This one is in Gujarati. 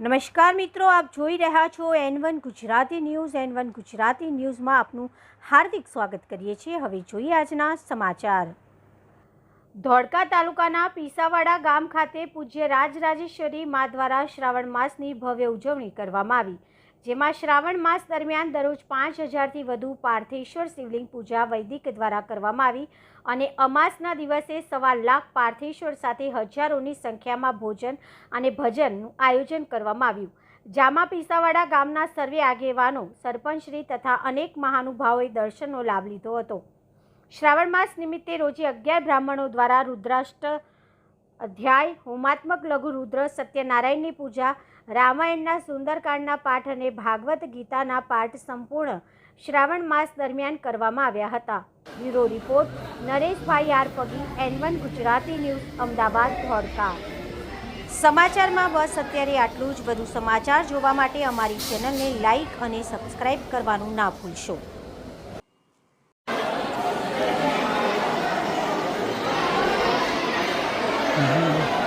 નમસ્કાર મિત્રો, આપ જોઈ રહ્યા છો N one Gujarati news. N one Gujarati ન્યૂઝમાં આપનું હાર્દિક સ્વાગત કરીએ છીએ. હવે જોઈએ આજના સમાચાર. ધોળકા તાલુકાના પીસાવાડા ગામ ખાતે પૂજ્ય રાજરાજેશ્વરી મા દ્વારા શ્રાવણ માસની ભવ્ય ઉજવણી કરવામાં આવી. જેમાં શ્રાવણ માસ દરમિયાન દરરોજ પાંચ હજારથી વધુ પાર્થેશ્વર શિવલિંગ પૂજા વૈદિક દ્વારા કરવામાં આવી અને અમાસના દિવસે સવા લાખ પાર્થેશ્વર સાથે હજારોની સંખ્યામાં ભોજન અને ભજનનું આયોજન કરવામાં આવ્યું. જામા પીસાવાડા ગામના સર્વે આગેવાનો સરપંચશ્રી તથા અનેક મહાનુભાવોએ દર્શનનો લાભ લીધો હતો. શ્રાવણ માસ નિમિત્તે રોજે અગિયાર બ્રાહ્મણો દ્વારા રુદ્રાષ્ટ અધ્યાય, હોમાત્મક લઘુ રુદ્ર, સત્યનારાયણની પૂજા રામાયણના સુંદરકાંડના પાઠ અને ભાગવત ગીતાના પાઠ સંપૂર્ણ શ્રાવણ માસ દરમિયાન કરવામાં આવ્યા હતા. Bureau report, Nareshbhai R Pagi N one Gujarati news, Ahmedabad, Dholka. સમાચારમાં બસ, અત્યારે આટલું જ. વધુ સમાચાર જોવા માટે અમારી ચેનલને લાઇક અને સબસ્ક્રાઈબ કરવાનું ના ભૂલશો. Mm-hmm.